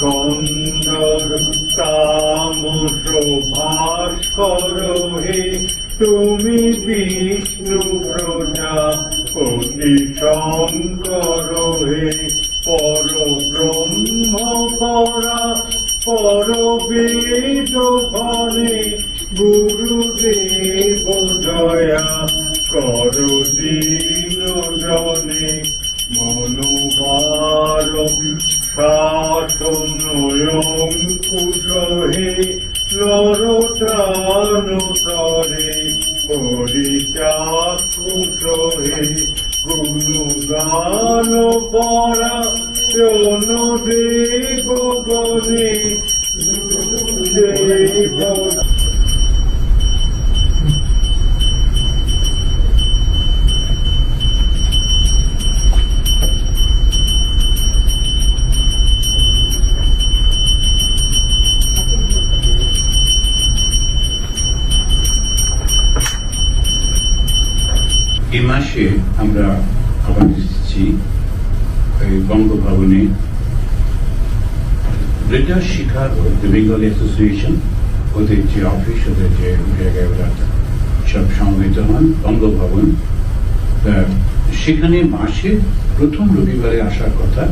কন্দর তামস ভাস্কর হে তুমি বিষ্ণু প্রজা অতি শঙ্কর হে পর ব্রহ্ম পরা পর বেদ ঘরে গুরুদেব দয়া কর দীন জনে মনোবার শাসন কুশহে হে নর ত্রাণ তরে পরিচাকুশ হে গুণগান পরা চন দেব গণে দেব এই মাসে আমরা আবার এসেছি বঙ্গভবনে। ব্রিটিশ শিকার বেঙ্গল অ্যাসোসিয়েশন ওদের যে অফিস ওদের যে জায়গায় ওরা সব সমবেত হন, বঙ্গভবন। সেখানে মাসে প্রথম রবিবারে আসার কথা।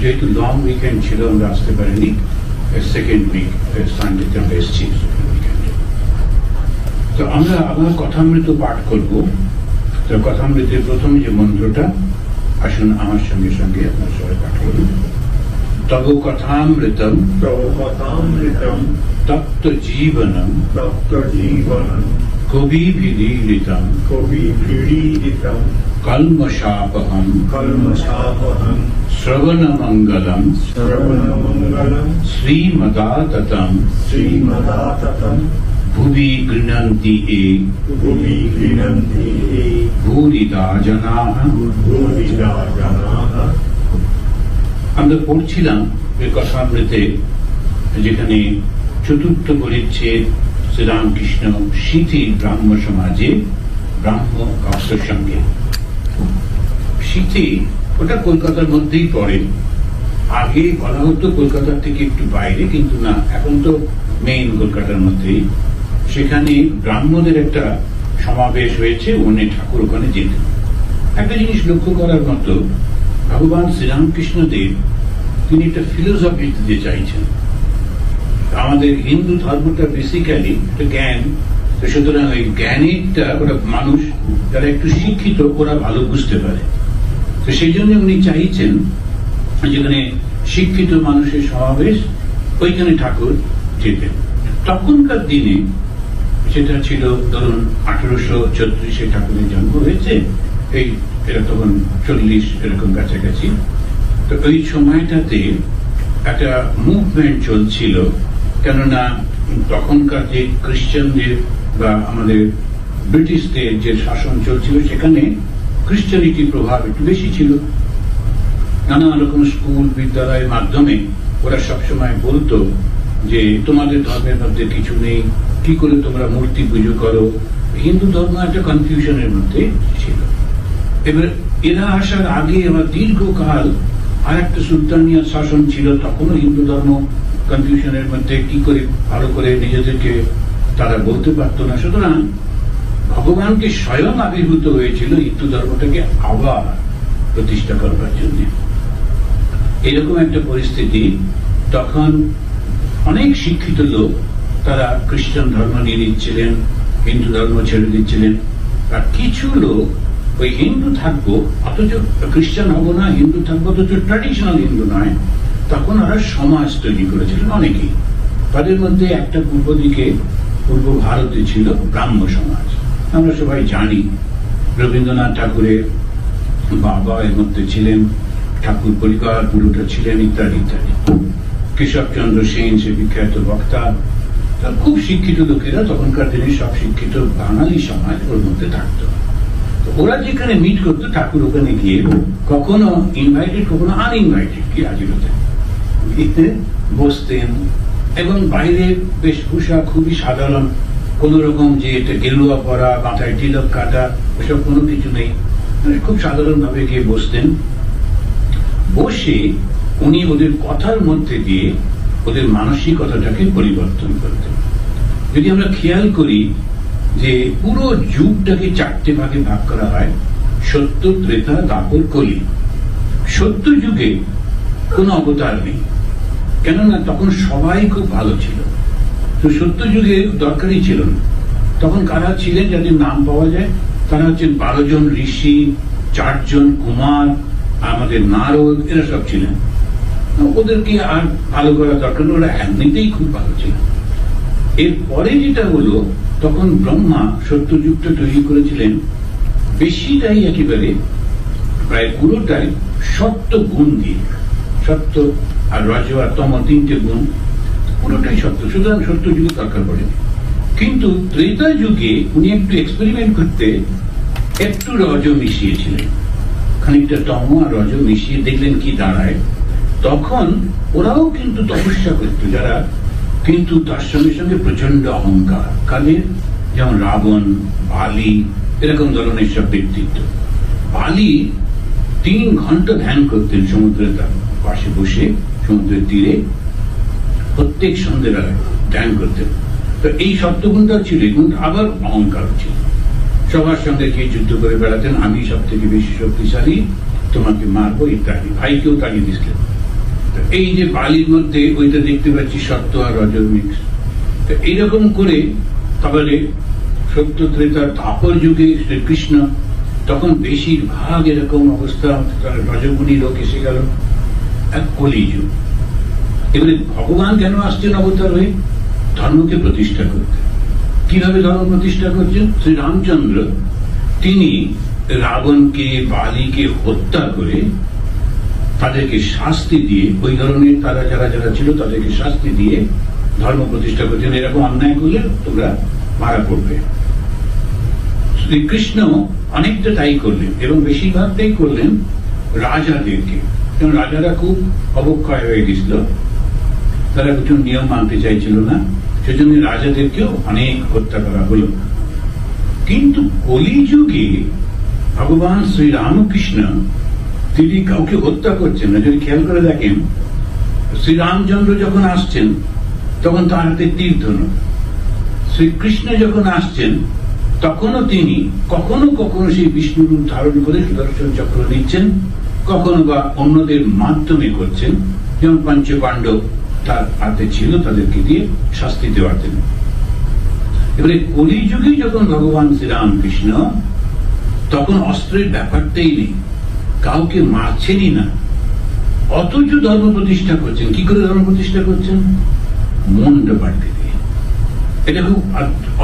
যেহেতু লং উইকেন্ড ছিল, আমরা আসতে পারিনি। সেকেন্ড উইক সানডেতে আমরা এসেছি। তো আমরা আবার কথামৃত পাঠ করব তো কথামৃতের প্রথম যে মন্ত্রটা আসুন আমার সঙ্গে সঙ্গে আপনার সবাই পাঠ করুন তব কথামৃতম প্রভতামৃতম তপ্ত জীবনম তপ্ত জীবনম কবি বিলীলিতম কবি ক্রীড়িতম কলমশাপহম কলমশাপহম শ্রবণমঙ্গলম শ্রবণমঙ্গলম শ্রীমদাততম শ্রীমদাততম ভুবি গৃণন্তি এ ভূমি গৃণন্তি হে। ভূরিদা জনাঃ ভূরিদা জনাঃ আমরা পড়ছিলাম কথামৃতে যেখানে চতুর্থ পরিচ্ছেদ শ্রীরামকৃষ্ণ সিথি ব্রাহ্ম সমাজে ব্রাহ্ম ভক্তের সঙ্গে। সিথি ওটা কলকাতার মধ্যেই পড়ে। আগে বলা হতো কলকাতার থেকে একটু বাইরে কিন্তু না এখন তো মেইন কলকাতার মধ্যেই। সেখানে ব্রাহ্মদের একটা সমাবেশ হয়েছে ওনে ঠাকুর ওখানে যেতেন। একটা জিনিস লক্ষ্য করার মতো, ভগবান শ্রীরামকৃষ্ণ দেব তিনি একটা ফিলোসফি দিতে চাইছেন। আমাদের হিন্দু ধর্মটা বেসিক্যালি একটা জ্ঞান, তো সুতরাং ওই জ্ঞানেরটা ওরা মানুষ, যারা একটু শিক্ষিত, ওরা ভালো বুঝতে পারে। তো সেই জন্য উনি চাইছেন, যেখানে শিক্ষিত মানুষের সমাবেশ, ওইখানে ঠাকুর যেতেন। তখনকার দিনে সেটা ছিল ধরুন আঠারোশো চৌত্রিশে ঠাকুরের জন্ম হয়েছে। এই এটা তখন চল্লিশ এরকম কাছাকাছি। তো ওই সময়টাতে একটা মুভমেন্ট চলছিল। কেননা তখনকার যে খ্রিস্টানদের বা আমাদের ব্রিটিশদের যে শাসন চলছিল, সেখানে খ্রিস্টানিটির প্রভাব একটু বেশি ছিল। নানা রকম স্কুল, বিদ্যালয়ের মাধ্যমে ওরা সবসময় বলতো যে তোমাদের ধর্মের মধ্যে কিছু নেই, কি করে তোমরা মূর্তি পুজো করো? হিন্দু ধর্ম একটা কনফিউশনের মধ্যে ছিল। এবার এরা আসার আগে আমার দীর্ঘকাল আর একটা সুলতানিয়া শাসন ছিল, তখনও হিন্দু ধর্ম কনফিউশনের মধ্যে কি করে ভালো করে নিজেদেরকে তারা বলতে পারতো না। সুতরাং ভগবানকে স্বয়ং আবির্ভূত হয়েছিল হিন্দু ধর্মটাকে আবার প্রতিষ্ঠা করবার জন্য। এরকম একটা পরিস্থিতি তখন অনেক শিক্ষিত লোক, তারা খ্রিস্টান ধর্ম নিয়ে নিচ্ছিলেন, হিন্দু ধর্ম ছেড়ে দিচ্ছিলেন। আর কিছু লোক ওই হিন্দু থাকব, অথচ খ্রিস্টান হব না, হিন্দু থাকব, অথচ ট্র্যাডিশনাল হিন্দু নয়, তখন ওরা সমাজ তৈরি করেছিলেন অনেকেই। তাদের মধ্যে একটা পূর্ব দিকে, পূর্ব ভারতে ছিল ব্রাহ্ম সমাজ। আমরা সবাই জানি, রবীন্দ্রনাথ ঠাকুরের বাবা এর মধ্যে ছিলেন, ঠাকুর পরিবার পুরোটা ছিলেন, ইত্যাদি ইত্যাদি। কেশবচন্দ্র সেন, সে বিখ্যাত বক্তা, তার খুব শিক্ষিত লোকেরা তখনকার দিনে সব শিক্ষিত বাঙালি সমাজ ওর মধ্যে থাকতো। ওরা যেখানে মিট করতো, ঠাকুর ওখানে গিয়ে কখনো ইনভাইটেড কখনো আনইনভাইটেড কি হাজির হতেন গিয়ে বসতেন এবং বাইরের বেশভূষা খুবই সাধারণ, কোন রকম যে এটা গেরুয়া পরা, মাথায় টিলক কাটা এসব কোনো কিছু নেই। মানে খুব সাধারণ ভাবে গিয়ে বসতেন। বসে উনি ওদের কথার মধ্যে দিয়ে ওদের মানসিকতাটাকে পরিবর্তন করতেন। যদি আমরা খেয়াল করি যে পুরো যুগটাকে চারটে ভাগে ভাগ করা হয় সত্য ত্রেতা দাপর কলি। সত্য যুগে কোনো অবতার নেই। কেননা তখন সবাই খুব ভালো ছিল। তো সত্য যুগে দরকারই ছিল না। তখন কারা ছিলেন যাদের নাম পাওয়া যায়? তারা হচ্ছেন বারো জন ঋষি, চারজন কুমার, আমাদের নারদ, এরা সব ছিলেন। ওদেরকে আর ভালো করা দরকার ওরা এমনিতেই খুব ভালো ছিল। এরপরে যেটা হলো, তখন ব্রহ্মা সত্যযুগটা তৈরি করেছিলেন, বেশিটাই একেবারে প্রায় পুরোটাই সত্য গুণ দিয়ে। সত্য আর রজ আর তম তিনটে গুণ, পুরোটাই সত্য। সুতরাং সত্য যুগে দরকার পড়েনি কিন্তু ত্রেতা যুগে উনি একটু এক্সপেরিমেন্ট করতে একটু রজ মিশিয়েছিলেন। খানিকটা তম আর রজ মিশিয়ে দেখলেন কি দাঁড়ায়। তখন ওরাও কিন্তু তপস্যা করতো, যারা কিন্তু তার সঙ্গে সঙ্গে প্রচণ্ড অহংকার। কাদের যেমন রাবণ, বালি, এরকম ধরনের সব ব্যক্তিত্ব। বালি তিন ঘণ্টা ধ্যান করতেন সমুদ্রের পাশে বসে, সমুদ্রের তীরে। প্রত্যেক সন্ধ্যেবেলায় ধ্যান করতেন। তো এই সপ্তগুণটা ছিল কিন্তু আবার অহংকার ছিল। সবার সঙ্গে গিয়ে যুদ্ধ করে বেড়াতেন? আমি সব থেকে বেশি শক্তিশালী। তোমাকে মারবো, ইত্যাদি। ভাইকেও তাড়িয়ে দিচ্ছিলেন এই যে বালির মধ্যে ওইটা দেখতে পাচ্ছি সত্য আর রজর মিক্স তো এইরকম করে তারপরে সত্য, ত্রেতার তাপর যুগে শ্রীকৃষ্ণ, তখন বেশিরভাগ এরকম অবস্থা রজগুণী লোক এসে গেল, এক কলিযুগ। এবারে ভগবান কেন আসছেন অবতার হয়ে? ধর্মকে প্রতিষ্ঠা করতে। কীভাবে ধর্ম প্রতিষ্ঠা করছেন শ্রী রামচন্দ্র তিনি রাবণকে, বালিকে হত্যা করে তাদেরকে শাস্তি দিয়ে, ওই ধরনের তারা যারা যারা ছিল, তাদেরকে শাস্তি দিয়ে ধর্ম প্রতিষ্ঠা করছেন এরকম অন্যায় করলে তোমরা মারা পড়বে। শ্রীকৃষ্ণ অনেকটা তাই করলেন এবং বেশিরভাগটাই করলেন রাজাদেরকে। কারণ রাজারা খুব অবক্ষয় হয়ে গেছিল। তারা কিছু নিয়ম মানতে চাইছিল না। সেজন্য রাজাদেরকেও অনেক হত্যা করা হলো। কিন্তু কলিযুগে ভগবান শ্রী রামকৃষ্ণ তিনি কাউকে হত্যা করছেন না। যদি খেয়াল করে দেখেন, শ্রীরামচন্দ্র যখন আসছেন, তখন তার হাতে তীর ধনুক শ্রীকৃষ্ণ যখন আসছেন, তখনও তিনি কখনো কখনো সেই বিষ্ণু রূপ ধারণ করে সুদর্শন চক্র নিচ্ছেন, কখনো বা অন্যদের মাধ্যমে করছেন। যেমন পঞ্চ পাণ্ডব তার হাতে ছিল, তাদেরকে দিয়ে শাস্তি দেওয়ার জন্য। এবারে কলিযুগে যখন ভগবান শ্রীরামকৃষ্ণ, তখন অস্ত্রের ব্যাপারটাই নেই। কাউকে মারছেনই না। অথচ ধর্ম প্রতিষ্ঠা করছেন। কি করে ধর্ম প্রতিষ্ঠা করছেন? মনটা পাল্টে দিয়ে। এটা খুব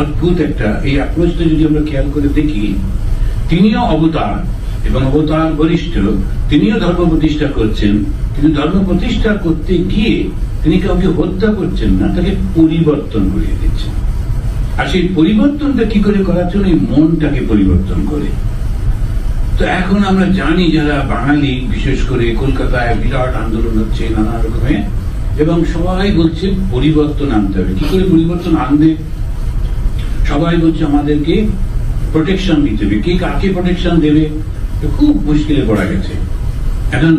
অদ্ভুত একটা, এই অ্যাপ্রোচটা যদি আমরা খেয়াল করে দেখি, তিনিও অবতার এবং অবতার বরিষ্ঠ তিনিও ধর্ম প্রতিষ্ঠা করছেন, কিন্তু ধর্ম প্রতিষ্ঠা করতে গিয়ে তিনি কাউকে হত্যা করছেন না, তাকে পরিবর্তন করিয়ে দিচ্ছেন। আর সেই পরিবর্তনটা কি করে করার জন্য? এই মনটাকে পরিবর্তন করে। তো এখন আমরা জানি যারা বাঙালি, বিশেষ করে কলকাতায় বিরাট আন্দোলন হচ্ছে, নানা রকমের এবং সবাই বলছে পরিবর্তন আনতে হবে। কি করে পরিবর্তন আনবে? সবাই বলছে আমাদেরকে প্রোটেকশন দিতে হবে। কে কাকে প্রোটেকশন দেবে? খুব মুশকিলে পড়া গেছে। এখন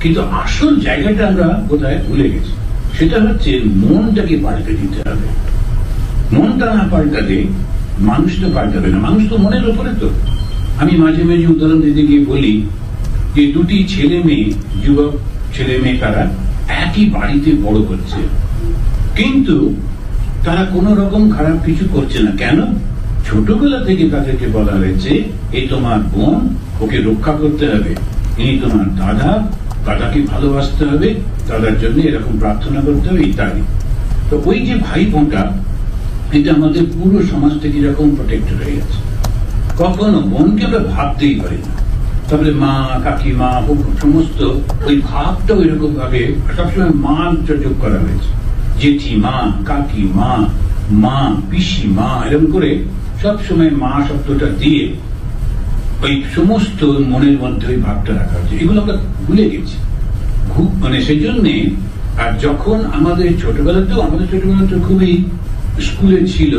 কিন্তু আসল জায়গাটা আমরা কোথায় ভুলে গেছি। সেটা হচ্ছে মনটাকে পাল্টে দিতে হবে। মনটা না পাল্টালে মানুষটা পাল্টাবে না। মানুষ তো মনের উপরে তো। আমি মাঝে মাঝে উদাহরণ দিতে গিয়ে বলি যে দুটি ছেলে মেয়ে, যুবক ছেলে মেয়ে, তারা একই বাড়িতে বড় হচ্ছে কিন্তু তারা কোনো রকম খারাপ কিছু করছে না। কেন? ছোটবেলা থেকে তাদেরকে বলা হয়েছে এই তোমার বোন, ওকে রক্ষা করতে হবে। ইনি তোমার দাদা, দাদাকে ভালোবাসতে হবে, দাদার জন্য এরকম প্রার্থনা করতে হবে, ইত্যাদি। তো ওই যে ভাই বোনটা, এটা আমাদের পুরো সমাজ থেকে এরকম প্রোটেক্টেড হয়ে গেছে। কখনো বোনকে আমরা ভাবতেই পারি না। তারপরে মা, কাকিমা সমস্ত ওই ভাবটা ওই রকম ভাবে সবসময় মা যোগ করা হয়েছে। জেঠি মা কাকি মা মা পিসি মা এরকম করে সবসময় মা শব্দটা দিয়ে ওই সমস্ত মনের মধ্যে ওই ভাবটা রাখা হয়েছে। এগুলো আমরা ভুলে গেছি। খুব মানে সেই জন্যে আর যখন আমাদের ছোটবেলাতেও, আমাদের ছোটবেলাতে খুবই স্কুলে ছিল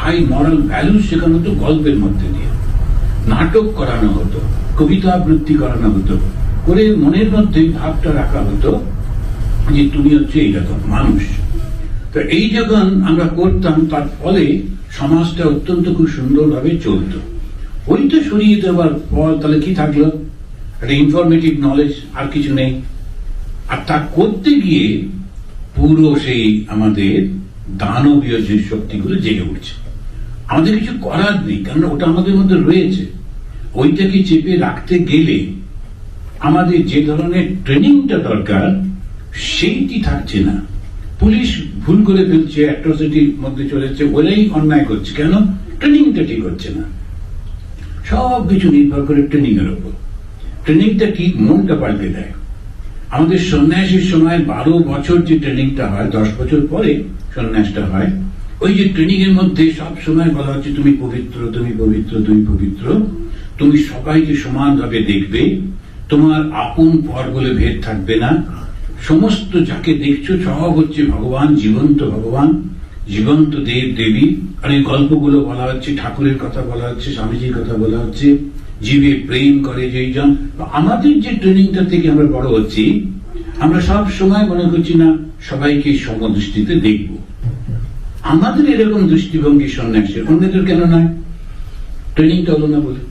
হাই মরাল ভ্যালু শেখানো তো গল্পের মধ্যে দিয়ে। নাটক করানো হতো, কবিতা আবৃত্তি করানো হতো, করে মনের মধ্যে ভাবটা রাখা হতো যে তুমি হচ্ছে এইরকম মানুষ। তো এই যখন আমরা করতাম, তার ফলে সমাজটা অত্যন্ত খুব সুন্দরভাবে চলতো। ওইটা সরিয়ে দেওয়ার পর তাহলে কি থাকল? একটা ইনফরমেটিভ নলেজ আর কিছু নেই। আর তা করতে গিয়ে পুরো সেই আমাদের দানবীয় যে শক্তিগুলো জেগে উঠছে। আমাদের কিছু করার নেই কারণ ওটা আমাদের মধ্যে রয়েছে। ওইটাকে চেপে রাখতে গেলে আমাদের যে ধরনের ট্রেনিংটা দরকার, সেইটি থাকছে না। পুলিশ ভুল করে ফেলছে, অ্যাট্রসিটির মধ্যে চলেছে ওরাই অন্যায় করছে। কেন? ট্রেনিংটা ঠিক হচ্ছে না। সব কিছু নির্ভর করে ট্রেনিং এর উপর ট্রেনিংটা ঠিক মনটা পাল্টে দেয়। আমাদের সন্ন্যাসীর সময় বারো বছর যে ট্রেনিংটা হয়, দশ বছর পরে সন্ন্যাসটা হয় ওই যে ট্রেনিং এর মধ্যে সব সময় বলা হচ্ছে, তুমি পবিত্র তুমি পবিত্র তুমি পবিত্র। তুমি সবাইকে সমানভাবে দেখবে। তোমার আপন পর বলে ভেদ থাকবে না। সমস্ত যাকে দেখছ, সব হচ্ছে ভগবান, জীবন্ত ভগবান, জীবন্ত দেব, দেবী। আর এই গল্পগুলো বলা হচ্ছে, ঠাকুরের কথা বলা হচ্ছে, স্বামীজির কথা বলা হচ্ছে। জীবে প্রেম করে যেই জন। আমাদের যে ট্রেনিংটা থেকে আমরা বড় হচ্ছি, আমরা সব সময় মনে করছি না, সবাইকে সমদৃষ্টিতে দেখব। আমাদের এরকম দৃষ্টিভঙ্গি সন্ন্যাসের অন্যদের কেন নয়? ট্রেনিং চলো না বলে